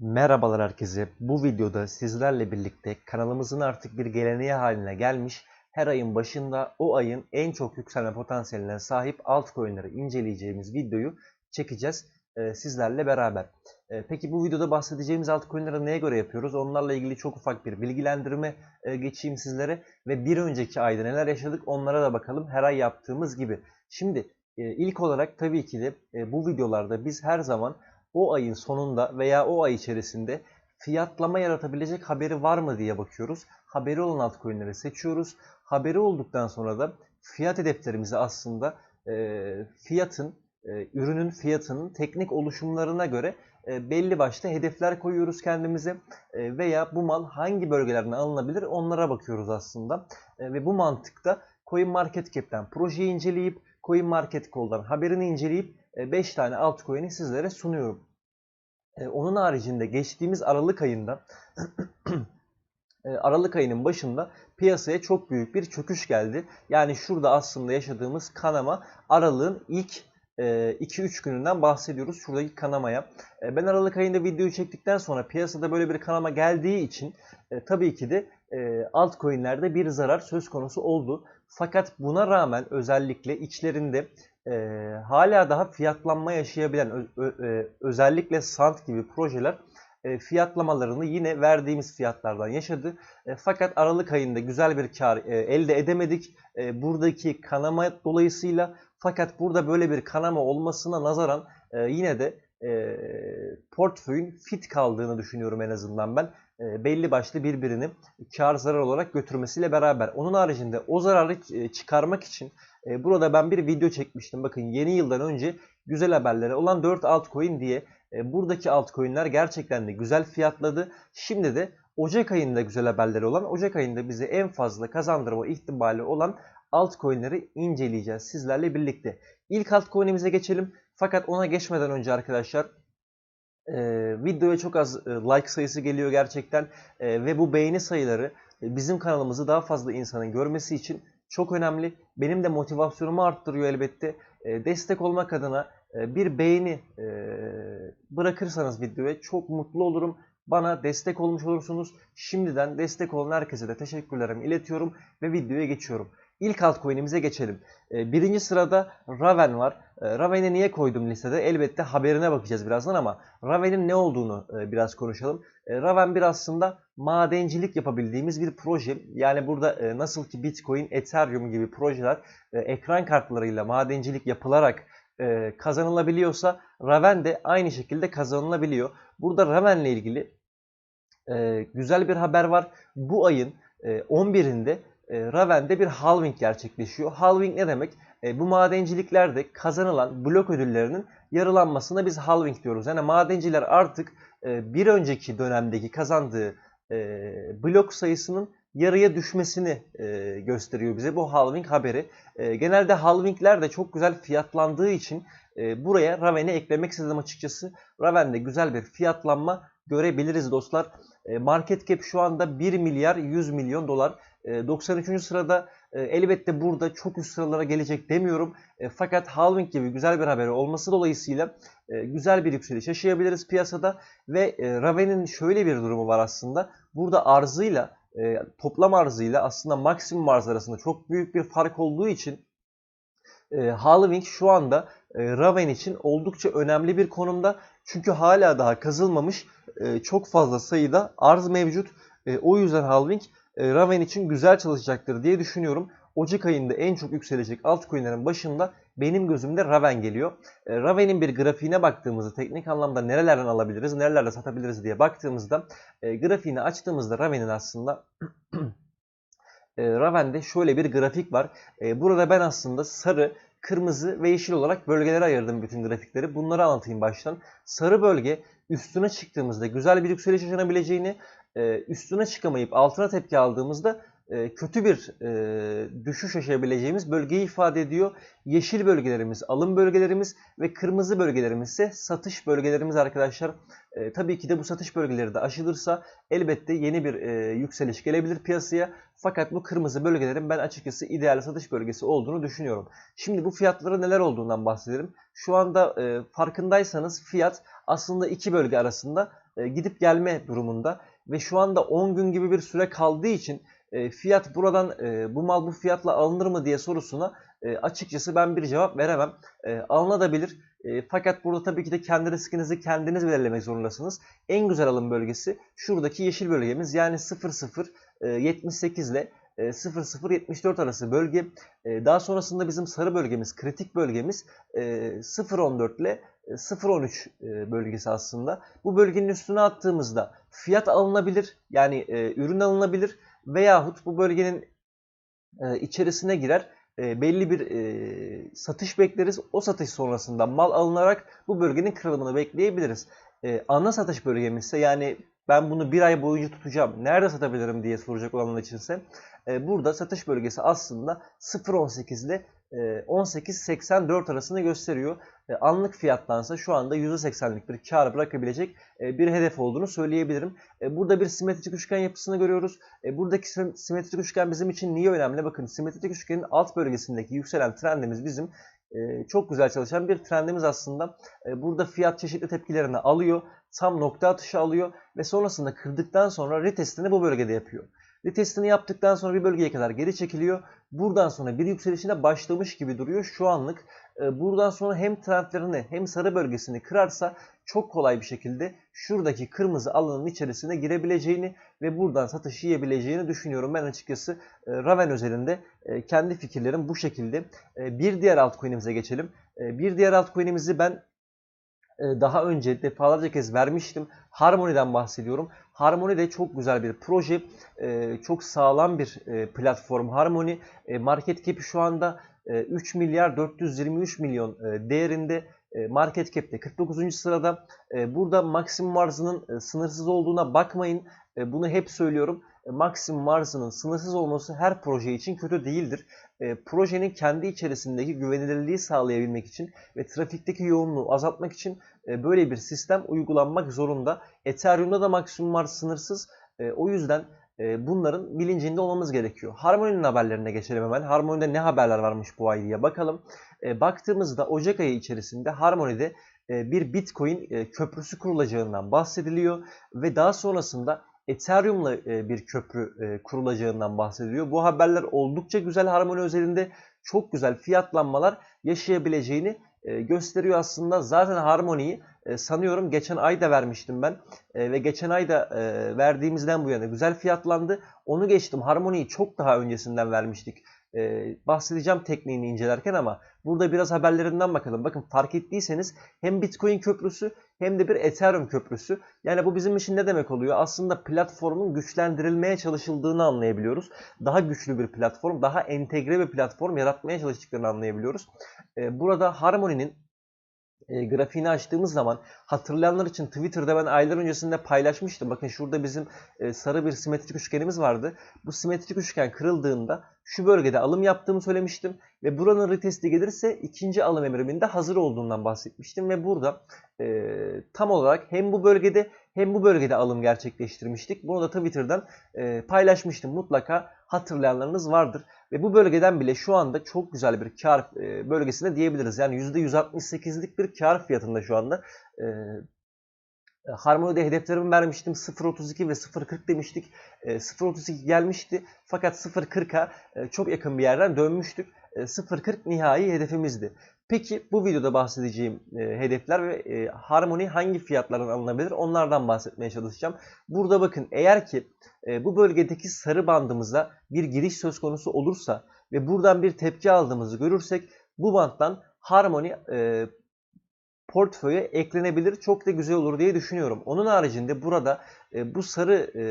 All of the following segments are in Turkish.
Merhabalar herkese. Bu videoda sizlerle birlikte kanalımızın artık bir geleneği haline gelmiş her ayın başında o ayın en çok yükselme potansiyeline sahip altcoin'leri inceleyeceğimiz videoyu çekeceğiz e, sizlerle beraber. E, peki bu videoda bahsedeceğimiz altcoin'leri neye göre yapıyoruz? Onlarla ilgili çok ufak bir bilgilendirme e, geçeyim sizlere ve bir önceki ayda neler yaşadık onlara da bakalım her ay yaptığımız gibi. Şimdi e, ilk olarak tabii ki de e, bu videolarda biz her zaman o ayın sonunda veya o ay içerisinde fiyatlama yaratabilecek haberi var mı diye bakıyoruz. Haberi olan altcoin'leri seçiyoruz. Haberi olduktan sonra da fiyat hedeflerimizi aslında e, fiyatın, e, ürünün fiyatının teknik oluşumlarına göre e, belli başlı hedefler koyuyoruz kendimize E, veya bu mal hangi bölgelerden alınabilir onlara bakıyoruz aslında. E, ve bu mantıkta CoinMarketCap'ten projeyi inceleyip CoinMarketCall'dan haberini inceleyip 5 tane altcoin'i sizlere sunuyorum. E, Onun haricinde geçtiğimiz Aralık ayında e, Aralık ayının başında piyasaya çok büyük bir çöküş geldi. Yani şurada aslında yaşadığımız kanama Aralık'ın ilk 2-3 gününden bahsediyoruz şuradaki kanamaya. E, Ben Aralık ayında videoyu çektikten sonra piyasada böyle bir kanama geldiği için e, tabii ki de e, altcoin'lerde bir zarar söz konusu oldu. Fakat buna rağmen özellikle içlerinde e, hala daha fiyatlanma yaşayabilen ö- ö- e, özellikle Sant gibi projeler e, fiyatlamalarını yine verdiğimiz fiyatlardan yaşadı. E, fakat Aralık ayında güzel bir kar e, elde edemedik. E, buradaki kanama dolayısıyla fakat burada böyle bir kanama olmasına nazaran e, yine de e, portföyün fit kaldığını düşünüyorum en azından ben. E, belli başlı birbirini kar zarar olarak götürmesiyle beraber. Onun haricinde o zararı e, çıkarmak için e, burada ben bir video çekmiştim. Bakın yeni yıldan önce güzel haberleri olan 4 altcoin diye e, buradaki altcoin'ler gerçekten de güzel fiyatladı. Şimdi de Ocak ayında güzel haberleri olan, Ocak ayında bize en fazla kazandırma ihtimali olan altcoin'leri inceleyeceğiz sizlerle birlikte. İlk altcoin'imize geçelim. Fakat ona geçmeden önce arkadaşlar e, videoya çok az e, like sayısı geliyor gerçekten E, ve bu beğeni sayıları e, bizim kanalımızı daha fazla insanın görmesi için çok önemli. Benim de motivasyonumu arttırıyor elbette. E, destek olmak adına e, bir beğeni e, bırakırsanız videoya çok mutlu olurum. Bana destek olmuş olursunuz. Şimdiden destek olan herkese de teşekkürlerimi iletiyorum ve videoya geçiyorum. İlk altcoin'imize geçelim. E, Birinci sırada Raven var. E, Raven'i niye koydum listede? Elbette haberine bakacağız birazdan ama Raven'in ne olduğunu e, biraz konuşalım. E, Raven bir aslında madencilik yapabildiğimiz bir proje. Yani burada e, nasıl ki Bitcoin, Ethereum gibi projeler e, ekran kartlarıyla madencilik yapılarak kazanılabiliyorsa Raven de aynı şekilde kazanılabiliyor. Burada Raven'le ilgili güzel bir haber var. Bu ayın e, 11'inde e, Raven'de bir halving gerçekleşiyor. Halving ne demek? E, bu madenciliklerde kazanılan blok ödüllerinin yarılanmasına biz halving diyoruz. Yani madenciler artık e, bir önceki dönemdeki kazandığı e, blok sayısının yarıya düşmesini e, gösteriyor bize bu halving haberi. E, genelde halvingler de çok güzel fiyatlandığı için e, buraya Raven'i eklemek istedim açıkçası. Raven'de güzel bir fiyatlanma görebiliriz dostlar. E, market cap şu anda 1 milyar 100 milyon dolar. E, 93. sırada e, elbette burada çok üst sıralara gelecek demiyorum. E, fakat halving gibi güzel bir haberi olması dolayısıyla e, güzel bir yükseliş yaşayabiliriz piyasada. Ve Raven'in şöyle bir durumu var aslında. Burada arzıyla toplam arzıyla aslında maksimum arz arasında çok büyük bir fark olduğu için halving şu anda Raven için oldukça önemli bir konumda. Çünkü hala daha kazılmamış çok fazla sayıda arz mevcut. O yüzden halving Raven için güzel çalışacaktır diye düşünüyorum. Ocak ayında en çok yükselecek altcoin'lerin başında benim gözümde Raven geliyor. E, Raven'in bir grafiğine baktığımızda teknik anlamda nerelerden alabiliriz, nerelerde satabiliriz diye baktığımızda e, grafiğini açtığımızda Raven'in aslında e, Raven'de şöyle bir grafik var. E, burada ben aslında sarı, kırmızı ve yeşil olarak bölgelere ayırdım bütün grafikleri. Bunları anlatayım baştan. Sarı bölge üstüne çıktığımızda güzel bir yükseliş yaşanabileceğini, e, üstüne çıkamayıp altına tepki aldığımızda e, kötü bir e, düşüş yaşayabileceğimiz bölgeyi ifade ediyor. Yeşil bölgelerimiz alım bölgelerimiz ve kırmızı bölgelerimiz ise satış bölgelerimiz arkadaşlar. Tabii ki de bu satış bölgeleri de aşılırsa elbette yeni bir yükseliş gelebilir piyasaya. Fakat bu kırmızı bölgelerin ben açıkçası ideal satış bölgesi olduğunu düşünüyorum. Şimdi bu fiyatlara neler olduğundan bahsedelim. Şu anda farkındaysanız fiyat aslında iki bölge arasında gidip gelme durumunda ve şu anda 10 gün gibi bir süre kaldığı için e, fiyat buradan e, bu mal bu fiyatla alınır mı diye sorusuna e, açıkçası ben bir cevap veremem. E, alınabilir. E, fakat burada tabii ki de kendi riskinizi kendiniz belirlemek zorundasınız. En güzel alım bölgesi şuradaki yeşil bölgemiz yani 00 e, 78 ile 00-74 arası bölge. E, daha sonrasında bizim sarı bölgemiz, kritik bölgemiz e, 0-14 ile 0-13 e, bölgesi aslında. Bu bölgenin üstüne attığımızda fiyat alınabilir yani ürün alınabilir veyahut bu bölgenin içerisine girer belli bir satış bekleriz. O satış sonrasında mal alınarak bu bölgenin kırılımını bekleyebiliriz. ana satış bölgemizse yani ben bunu bir ay boyunca tutacağım. Nerede satabilirim diye soracak olanlar içinse e, burada satış bölgesi aslında 0.18 ile 18.84 arasını gösteriyor. E, anlık fiyattansa şu anda %80'lik bir kar bırakabilecek e, bir hedef olduğunu söyleyebilirim. Burada bir simetrik üçgen yapısını görüyoruz. Buradaki simetrik üçgen bizim için niye önemli? Bakın simetrik üçgenin alt bölgesindeki yükselen trendimiz bizim çok güzel çalışan bir trendimiz aslında. Burada fiyat çeşitli tepkilerini alıyor. Tam nokta atışı alıyor ve sonrasında kırdıktan sonra retestini bu bölgede yapıyor. Retestini yaptıktan sonra bir bölgeye kadar geri çekiliyor. Buradan sonra bir yükselişine başlamış gibi duruyor şu anlık. E, buradan sonra hem trendlerini hem sarı bölgesini kırarsa çok kolay bir şekilde şuradaki kırmızı alanın içerisine girebileceğini ve buradan satış yiyebileceğini düşünüyorum. Ben açıkçası e, Raven özelinde e, kendi fikirlerim bu şekilde. Bir diğer altcoin'imize geçelim. Bir diğer altcoin'imizi ben daha önce defalarca kez vermiştim. Harmony'den bahsediyorum. Harmony de çok güzel bir proje. Çok sağlam bir platform Harmony. Market cap'i şu anda 3 milyar 423 milyon değerinde. Market cap'te 49. sırada. Burada maksimum arzının sınırsız olduğuna bakmayın. Bunu hep söylüyorum. Maksimum arzının sınırsız olması her proje için kötü değildir. Projenin kendi içerisindeki güvenilirliği sağlayabilmek için ve trafikteki yoğunluğu azaltmak için böyle bir sistem uygulanmak zorunda. Ethereum'da da maksimum arz sınırsız. O yüzden bunların bilincinde olmamız gerekiyor. Harmony'nin haberlerine geçelim hemen. Harmony'de ne haberler varmış bu ay diye bakalım. Baktığımızda Ocak ayı içerisinde Harmony'de bir Bitcoin köprüsü kurulacağından bahsediliyor ve daha sonrasında Ethereum'la bir köprü kurulacağından bahsediliyor. Bu haberler oldukça güzel Harmony özelinde çok güzel fiyatlanmalar yaşayabileceğini gösteriyor aslında. Zaten Harmony'yi sanıyorum geçen ay da vermiştim ben ve geçen ay da verdiğimizden bu yana güzel fiyatlandı. Onu geçtim. Harmony'yi çok daha öncesinden vermiştik e, bahsedeceğim tekniğini incelerken ama burada biraz haberlerinden bakalım. Bakın fark ettiyseniz hem Bitcoin köprüsü hem de bir Ethereum köprüsü. Yani bu bizim için ne demek oluyor? Aslında platformun güçlendirilmeye çalışıldığını anlayabiliyoruz. Daha güçlü bir platform, daha entegre bir platform yaratmaya çalıştıklarını anlayabiliyoruz. E, burada Harmony'nin e, grafiğini açtığımız zaman hatırlayanlar için Twitter'da ben aylar öncesinde paylaşmıştım. Bakın şurada bizim e, sarı bir simetrik üçgenimiz vardı. Bu simetrik üçgen kırıldığında şu bölgede alım yaptığımı söylemiştim. Ve buranın retesti gelirse ikinci alım emriminde hazır olduğundan bahsetmiştim. Ve burada e, tam olarak hem bu bölgede hem bu bölgede alım gerçekleştirmiştik. Bunu da Twitter'dan e, paylaşmıştım. Mutlaka hatırlayanlarınız vardır. Ve bu bölgeden bile şu anda çok güzel bir kar e, bölgesinde diyebiliriz. Yani %168'lik bir kar fiyatında şu anda. E, Harmony'de hedeflerimi vermiştim. 0.32 ve 0.40 demiştik. 0.32 gelmişti. Fakat 0.40'a çok yakın bir yerden dönmüştük. 0.40 nihai hedefimizdi. Peki bu videoda bahsedeceğim hedefler ve Harmony hangi fiyatlardan alınabilir onlardan bahsetmeye çalışacağım. Burada bakın eğer ki bu bölgedeki sarı bandımıza bir giriş söz konusu olursa ve buradan bir tepki aldığımızı görürsek bu banttan Harmony portföye eklenebilir. Çok da güzel olur diye düşünüyorum. Onun haricinde burada e, bu sarı e,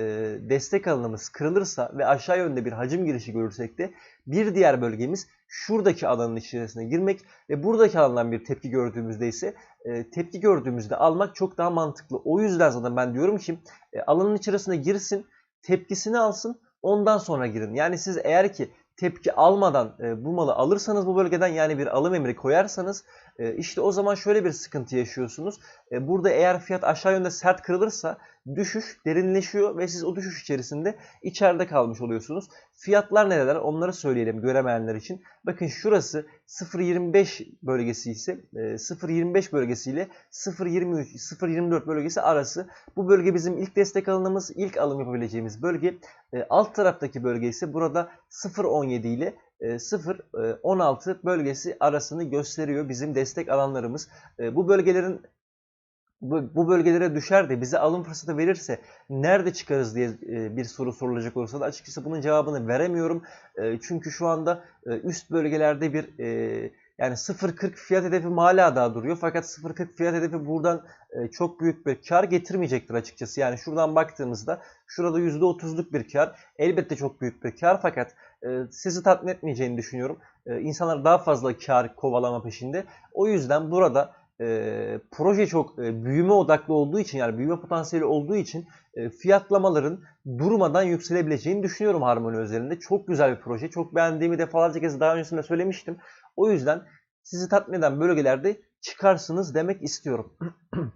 destek alanımız kırılırsa ve aşağı yönde bir hacim girişi görürsek de bir diğer bölgemiz şuradaki alanın içerisine girmek ve buradaki alandan bir tepki gördüğümüzde ise e, tepki gördüğümüzde almak çok daha mantıklı. O yüzden zaten ben diyorum ki e, alanın içerisine girsin, tepkisini alsın, ondan sonra girin. Yani siz eğer ki tepki almadan e, bu malı alırsanız bu bölgeden yani bir alım emri koyarsanız işte o zaman şöyle bir sıkıntı yaşıyorsunuz. E, burada eğer fiyat aşağı yönde sert kırılırsa düşüş derinleşiyor ve siz o düşüş içerisinde içeride kalmış oluyorsunuz. Fiyatlar nereler onları söyleyelim göremeyenler için. Bakın şurası 0.25 bölgesi ise e, 0.25 bölgesiyle 0.23 0.24 bölgesi arası. Bu bölge bizim ilk destek alanımız, ilk alım yapabileceğimiz bölge. E, alt taraftaki bölge ise burada 0.17 ile e, 0-16 bölgesi arasını gösteriyor bizim destek alanlarımız. E, Bu bölgelerin bu, bölgelere düşer de bize alım fırsatı verirse nerede çıkarız diye e, bir soru sorulacak olursa da açıkçası bunun cevabını veremiyorum. E, Çünkü şu anda e, üst bölgelerde bir e, yani 0.40 fiyat hedefi hala daha duruyor. Fakat 0.40 fiyat hedefi buradan e, çok büyük bir kar getirmeyecektir açıkçası. Yani şuradan baktığımızda şurada %30'luk bir kar elbette çok büyük bir kar fakat e, sizi tatmin etmeyeceğini düşünüyorum. E, İnsanlar daha fazla kar kovalama peşinde. O yüzden burada proje çok büyüme odaklı olduğu için yani büyüme potansiyeli olduğu için fiyatlamaların durmadan yükselebileceğini düşünüyorum Harmoni özelinde. Çok güzel bir proje. Çok beğendiğimi defalarca kez daha öncesinde söylemiştim. O yüzden sizi tatmin eden bölgelerde çıkarsınız demek istiyorum.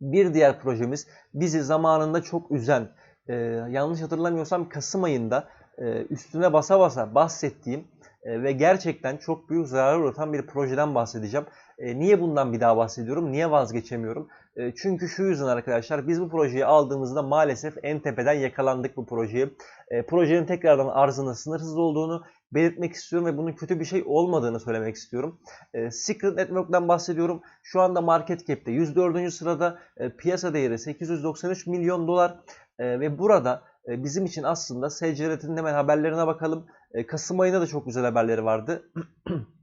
bir diğer projemiz bizi zamanında çok üzen, e, yanlış hatırlamıyorsam Kasım ayında e, üstüne basa basa bahsettiğim e, ve gerçekten çok büyük zarar uğratan bir projeden bahsedeceğim. E, niye bundan bir daha bahsediyorum? Niye vazgeçemiyorum? E, çünkü şu yüzden arkadaşlar biz bu projeyi aldığımızda maalesef en tepeden yakalandık bu projeye. E, projenin tekrardan arzının sınırsız olduğunu belirtmek istiyorum ve bunun kötü bir şey olmadığını söylemek istiyorum. E, Secret Network'ten bahsediyorum. Şu anda market cap'te 104. sırada e, piyasa değeri 893 milyon dolar e, ve burada e, bizim için aslında SCRT'nin hemen haberlerine bakalım. E, Kasım ayında da çok güzel haberleri vardı.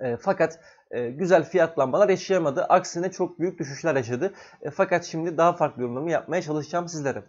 E, fakat e, güzel fiyatlanmalar yaşayamadı. Aksine çok büyük düşüşler yaşadı. E, fakat şimdi daha farklı yorumlarımı yapmaya çalışacağım sizlere.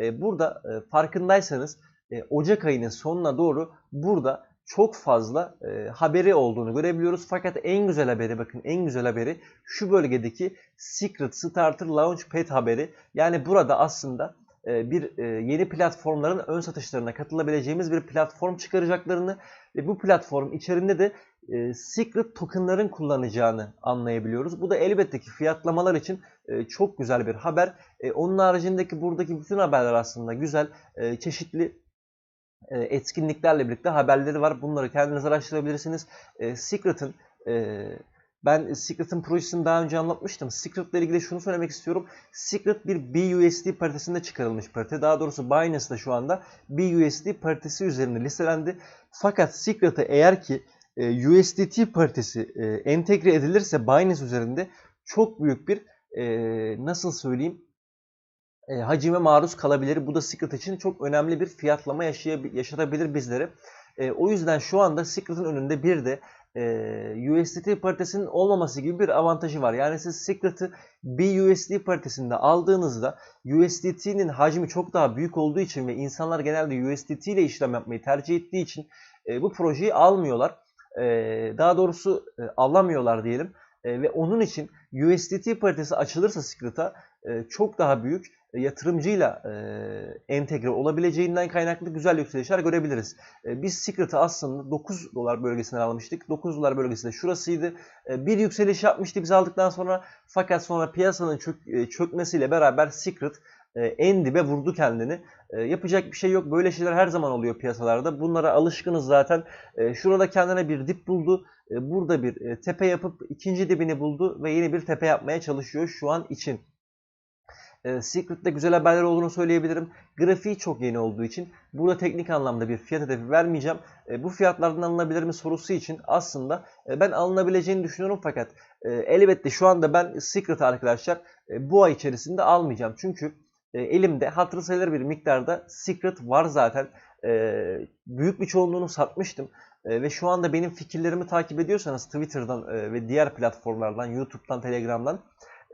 E, burada e, farkındaysanız e, Ocak ayının sonuna doğru burada çok fazla e, haberi olduğunu görebiliyoruz. Fakat en güzel haberi bakın en güzel haberi şu bölgedeki Secret Starter Launchpad haberi. Yani burada aslında e, bir e, yeni platformların ön satışlarına katılabileceğimiz bir platform çıkaracaklarını ve bu platform içerisinde de e, Secret tokenların kullanacağını anlayabiliyoruz. Bu da elbette ki fiyatlamalar için e, çok güzel bir haber. E, onun haricindeki buradaki bütün haberler aslında güzel, e, çeşitli etkinliklerle birlikte haberleri var. Bunları kendiniz araştırabilirsiniz. E, Secret'ın e, ben Secret'ın projesini daha önce anlatmıştım. Secret'la ilgili şunu söylemek istiyorum. Secret bir BUSD paritesinde çıkarılmış parite. Daha doğrusu Binance'da şu anda BUSD paritesi üzerinde listelendi. Fakat Secret'e eğer ki e, USDT paritesi e, entegre edilirse Binance üzerinde çok büyük bir nasıl söyleyeyim e, hacime maruz kalabilir. Bu da Secret için çok önemli bir fiyatlama yaşatabilir bizlere. E, o yüzden şu anda Secret'ın önünde bir de e, USDT paritesinin olmaması gibi bir avantajı var. Yani siz Secret'ı bir USD paritesinde aldığınızda USDT'nin hacmi çok daha büyük olduğu için ve insanlar genelde USDT ile işlem yapmayı tercih ettiği için e, bu projeyi almıyorlar. E, daha doğrusu e, alamıyorlar diyelim. E, ve onun için USDT paritesi açılırsa Secret'a e, çok daha büyük yatırımcıyla e, entegre olabileceğinden kaynaklı güzel yükselişler görebiliriz. E, biz Secret'ı aslında 9 dolar bölgesinden almıştık. 9 dolar bölgesi de şurasıydı. E, bir yükseliş yapmıştı biz aldıktan sonra fakat sonra piyasanın çök, e, çökmesiyle beraber Secret e, en dibe vurdu kendini. E, yapacak bir şey yok. Böyle şeyler her zaman oluyor piyasalarda. Bunlara alışkınız zaten. E, şurada kendine bir dip buldu. E, burada bir e, tepe yapıp ikinci dibini buldu ve yeni bir tepe yapmaya çalışıyor şu an için. E, Secret'te güzel haberler olduğunu söyleyebilirim. Grafiği çok yeni olduğu için burada teknik anlamda bir fiyat hedefi vermeyeceğim. E, bu fiyatlardan alınabilir mi sorusu için aslında e, ben alınabileceğini düşünüyorum fakat e, elbette şu anda ben Secret'ı arkadaşlar e, bu ay içerisinde almayacağım. Çünkü elimde hatırı sayılır bir miktarda Secret var zaten. Büyük bir çoğunluğunu satmıştım. Ve şu anda benim fikirlerimi takip ediyorsanız Twitter'dan ve diğer platformlardan, YouTube'dan, Telegram'dan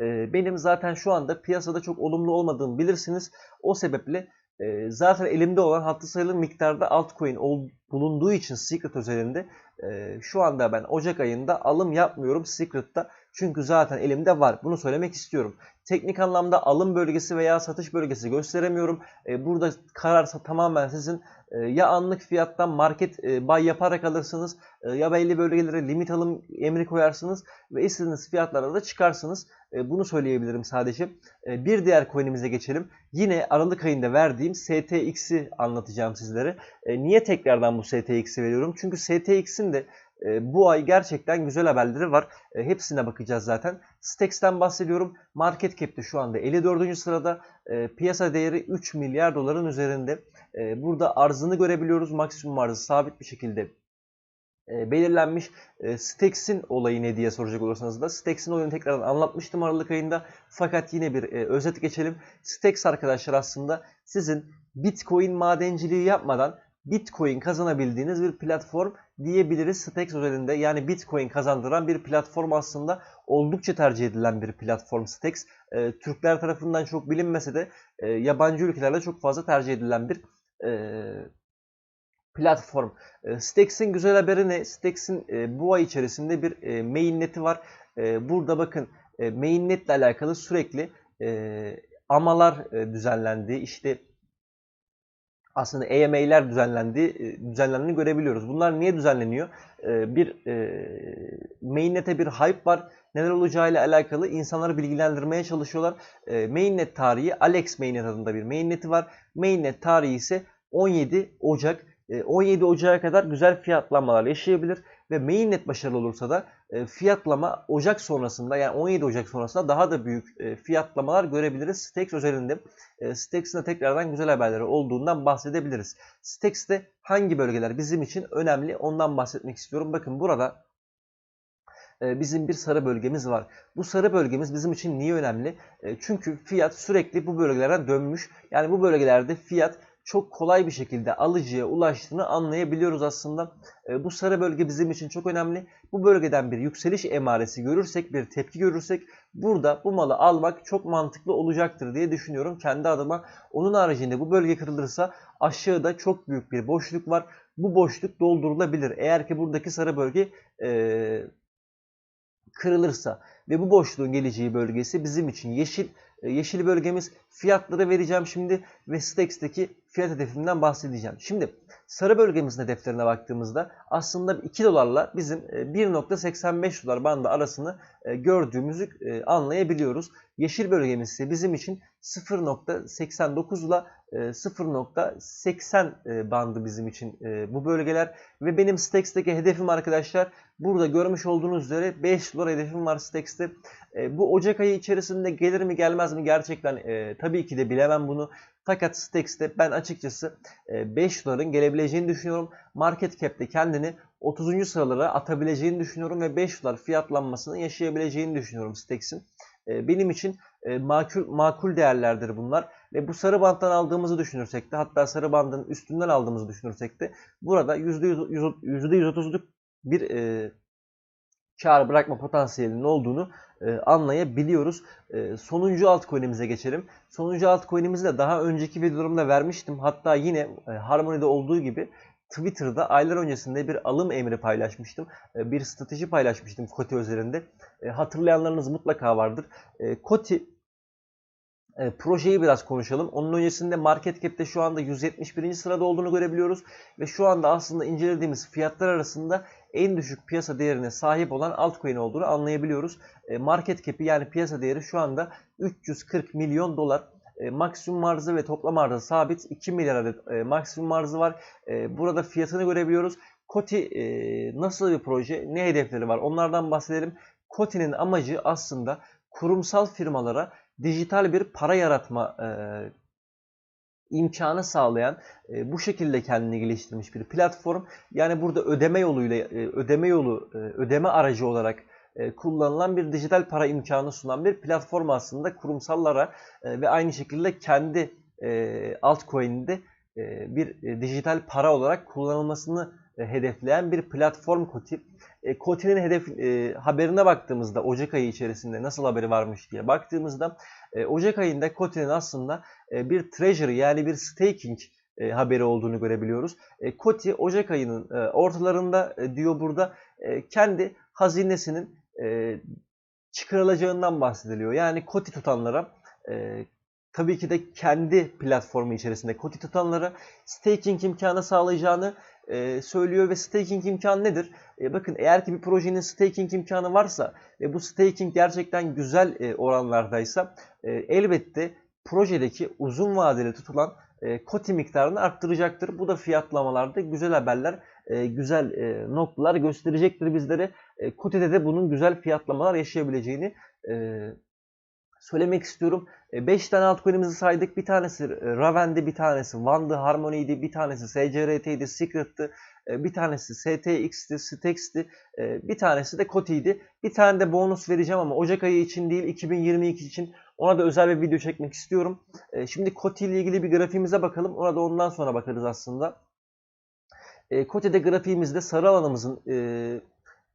e, benim zaten şu anda piyasada çok olumlu olmadığımı bilirsiniz. O sebeple e, zaten elimde olan hatırı sayılır miktarda altcoin ol, bulunduğu için Secret özelinde e, şu anda ben Ocak ayında alım yapmıyorum Secret'ta. Çünkü zaten elimde var. Bunu söylemek istiyorum. Teknik anlamda alım bölgesi veya satış bölgesi gösteremiyorum. E, burada kararsa tamamen sizin ya anlık fiyattan market e, buy yaparak alırsınız ya belli bölgelere limit alım emri koyarsınız ve istediğiniz fiyatlara da çıkarsınız. E, bunu söyleyebilirim sadece. E, bir diğer coin'imize geçelim. Yine Aralık ayında verdiğim STX'i anlatacağım sizlere. E, niye tekrardan bu STX'i veriyorum? Çünkü STX'in de bu ay gerçekten güzel haberleri var. Hepsine bakacağız zaten. Stex'ten bahsediyorum. Market cap'te şu anda 54. sırada. Piyasa değeri 3 milyar doların üzerinde. Burada arzını görebiliyoruz. Maksimum arzı sabit bir şekilde e, belirlenmiş. E, olayı ne diye soracak olursanız da Stex'in oyunu tekrardan anlatmıştım Aralık ayında. Fakat yine bir e, özet geçelim. Stex arkadaşlar aslında sizin Bitcoin madenciliği yapmadan Bitcoin kazanabildiğiniz bir platform diyebiliriz Stex özelinde. Yani Bitcoin kazandıran bir platform aslında oldukça tercih edilen bir platform Stex. E, Türkler tarafından çok bilinmese de e, yabancı ülkelerde çok fazla tercih edilen bir e, platform. E, Stex'in güzel haberi ne? Stex'in e, bu ay içerisinde bir e, mainnet'i var. Burada bakın e, mainnet ile alakalı sürekli amalar düzenlendiği, işte aslında EMA'ler düzenlendiği, düzenlendiğini görebiliyoruz. Bunlar niye düzenleniyor? Bir mainnet'e bir hype var. Neler olacağıyla alakalı insanları bilgilendirmeye çalışıyorlar. Mainnet tarihi Alex Mainnet adında bir mainnet'i var. Mainnet tarihi ise 17 Ocak 17 Ocak'a kadar güzel fiyatlanmalar yaşayabilir ve mainnet başarılı olursa da fiyatlama Ocak sonrasında yani 17 Ocak sonrasında daha da büyük fiyatlamalar görebiliriz. Stex özelinde Stex'in de tekrardan güzel haberleri olduğundan bahsedebiliriz. Stex'te hangi bölgeler bizim için önemli ondan bahsetmek istiyorum. Bakın burada bizim bir sarı bölgemiz var. Bu sarı bölgemiz bizim için niye önemli? Çünkü fiyat sürekli bu bölgelerden dönmüş. Yani bu bölgelerde fiyat çok kolay bir şekilde alıcıya ulaştığını anlayabiliyoruz aslında. E, bu sarı bölge bizim için çok önemli. Bu bölgeden bir yükseliş emaresi görürsek, bir tepki görürsek burada bu malı almak çok mantıklı olacaktır diye düşünüyorum kendi adıma. Onun haricinde bu bölge kırılırsa aşağıda çok büyük bir boşluk var. Bu boşluk doldurulabilir. Eğer ki buradaki sarı bölge e, kırılırsa ve bu boşluğun geleceği bölgesi bizim için yeşil yeşil bölgemiz fiyatları vereceğim şimdi ve Stex'teki fiyat hedefimden bahsedeceğim. Şimdi sarı bölgemizin hedeflerine baktığımızda aslında 2 dolarla bizim 1.85 e, dolar bandı arasını e, gördüğümüzü anlayabiliyoruz. Yeşil bölgemiz ise bizim için 0.89 ile 0.80 bandı bizim için bu bölgeler ve benim Stex'teki hedefim arkadaşlar burada görmüş olduğunuz üzere 5 dolar hedefim var Stex'te. Bu Ocak ayı içerisinde gelir mi gelmez mi gerçekten tabii ki de bilemem bunu. Fakat Stex'te ben açıkçası 5 doların gelebileceğini düşünüyorum. Market Cap'te kendini 30. sıralara atabileceğini düşünüyorum ve 5 dolar fiyatlanmasını yaşayabileceğini düşünüyorum Stex'in. Benim için makul, makul değerlerdir bunlar. Ve bu sarı banttan aldığımızı düşünürsek de hatta sarı bandın üstünden aldığımızı düşünürsek de burada %100, %130'luk bir e, kar bırakma potansiyelinin olduğunu e, anlayabiliyoruz. E, sonuncu altcoin'imize geçelim. Sonuncu altcoin'imizi de daha önceki videolarımda vermiştim. Hatta yine e, Harmony'de olduğu gibi Twitter'da aylar öncesinde bir alım emri paylaşmıştım. E, bir strateji paylaşmıştım Koti üzerinde. E, hatırlayanlarınız mutlaka vardır. E, Koti e, projeyi biraz konuşalım. Onun öncesinde market cap'te şu anda 171. sırada olduğunu görebiliyoruz. Ve şu anda aslında incelediğimiz fiyatlar arasında en düşük piyasa değerine sahip olan altcoin olduğunu anlayabiliyoruz. E, market cap'i yani piyasa değeri şu anda 340 milyon dolar. E, maksimum arzı ve toplam arzı sabit 2 milyar adet e, maksimum arzı var. Burada fiyatını görebiliyoruz. Koti nasıl bir proje, ne hedefleri var onlardan bahsedelim. Koti'nin amacı aslında kurumsal firmalara dijital bir para yaratma e, imkanı sağlayan e, bu şekilde kendini geliştirmiş bir platform. Yani burada ödeme yoluyla e, ödeme yolu e, ödeme aracı olarak e, kullanılan bir dijital para imkanı sunan bir platform aslında kurumsallara e, ve aynı şekilde kendi e, altcoin'inde e, bir dijital para olarak kullanılmasını e, hedefleyen bir platform Koti. E, Koti'nin hedef e, haberine baktığımızda Ocak ayı içerisinde nasıl haberi varmış diye baktığımızda e, Ocak ayında Koti'nin aslında e, bir treasury yani bir staking e, haberi olduğunu görebiliyoruz. E, Koti Ocak ayının e, ortalarında e, diyor burada e, kendi hazinesinin e, çıkarılacağından bahsediliyor. Yani koti tutanlara e, tabii ki de kendi platformu içerisinde koti tutanlara staking imkanı sağlayacağını e, söylüyor ve staking imkanı nedir? E, bakın eğer ki bir projenin staking imkanı varsa ve bu staking gerçekten güzel e, oranlardaysa e, elbette projedeki uzun vadeli tutulan e, koti miktarını arttıracaktır. Bu da fiyatlamalarda güzel haberler, e, güzel e, noktalar gösterecektir bizlere. E, Koti'de de bunun güzel fiyatlamalar yaşayabileceğini e, söylemek istiyorum. 5 tane altcoin'imizi saydık. Bir tanesi e, Raven'di, bir tanesi Wan'dı, Harmony'ydi, bir tanesi SCRT'ydi, Secret'tı, e, bir tanesi STX'ti, Stex'ti, e, bir tanesi de Koti'ydi. Bir tane de bonus vereceğim ama Ocak ayı için değil 2022 için ona da özel bir video çekmek istiyorum. E, Şimdi Koti ile ilgili bir grafiğimize bakalım. Ona da ondan sonra bakarız aslında. E, Koti'de grafiğimizde sarı alanımızın e,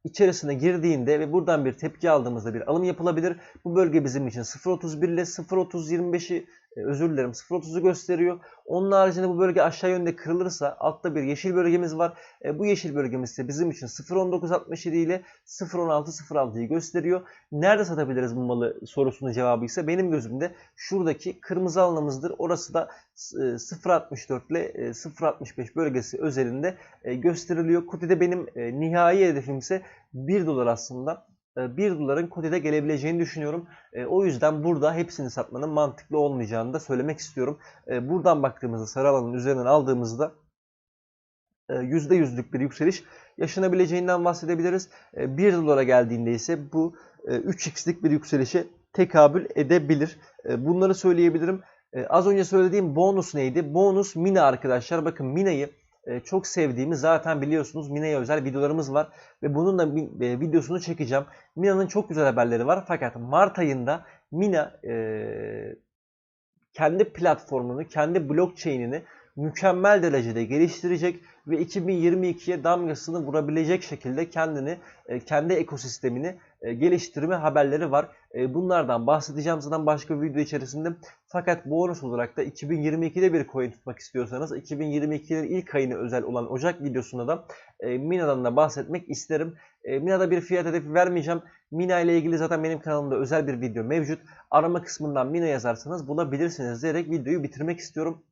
içerisine girdiğinde ve buradan bir tepki aldığımızda bir alım yapılabilir. Bu bölge bizim için 0.31 ile 0.30-25'i e, özür dilerim 0.30'u gösteriyor. Onun haricinde bu bölge aşağı yönde kırılırsa altta bir yeşil bölgemiz var. E, bu yeşil bölgemiz ise bizim için 0.1967 ile 0.16-06'yı gösteriyor. Nerede satabiliriz bu malı sorusunun cevabı ise benim gözümde şuradaki kırmızı alanımızdır. Orası da 0.64 ile e, 0.65 bölgesi özelinde e, gösteriliyor. Kuti'de benim e, nihai hedefim ise 1 dolar aslında. 1 doların Koti'de gelebileceğini düşünüyorum. E, O yüzden burada hepsini satmanın mantıklı olmayacağını da söylemek istiyorum. E, Buradan baktığımızda sarı alanın üzerinden aldığımızda e, %100'lük bir yükseliş yaşanabileceğinden bahsedebiliriz. E, 1 dolara geldiğinde ise bu e, 3x'lik bir yükselişe tekabül edebilir. E, Bunları söyleyebilirim. E, Az önce söylediğim bonus neydi? Bonus Mina arkadaşlar. Bakın Mina'yı e, çok sevdiğimi zaten biliyorsunuz. Mina'ya özel videolarımız var ve bunun da e, videosunu çekeceğim. Mina'nın çok güzel haberleri var fakat Mart ayında Mina e, kendi platformunu, kendi blockchain'ini mükemmel derecede geliştirecek ve 2022'ye damgasını vurabilecek şekilde kendini, e, kendi ekosistemini e, geliştirme haberleri var. E, Bunlardan bahsedeceğim zaten başka bir video içerisinde. Fakat bonus olarak da 2022'de bir coin tutmak istiyorsanız 2022'nin ilk ayına özel olan Ocak videosunda da e, Mina'dan da bahsetmek isterim. Mina'da bir fiyat hedefi vermeyeceğim. Mina ile ilgili zaten benim kanalımda özel bir video mevcut. Arama kısmından Mina yazarsanız bulabilirsiniz diyerek videoyu bitirmek istiyorum.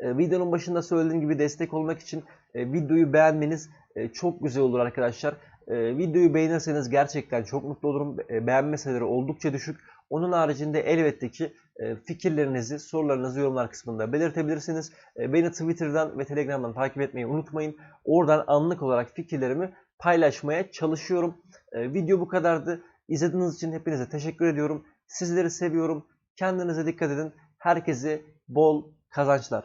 Videonun başında söylediğim gibi destek olmak için videoyu beğenmeniz çok güzel olur arkadaşlar. E, videoyu beğenirseniz gerçekten çok mutlu olurum. E, beğenme sayıları oldukça düşük. Onun haricinde elbette ki e, fikirlerinizi, sorularınızı yorumlar kısmında belirtebilirsiniz. E, beni Twitter'dan ve Telegram'dan takip etmeyi unutmayın. Oradan anlık olarak fikirlerimi paylaşmaya çalışıyorum. Video bu kadardı. İzlediğiniz için hepinize teşekkür ediyorum. Sizleri seviyorum. Kendinize dikkat edin. Herkese bol kazançlar.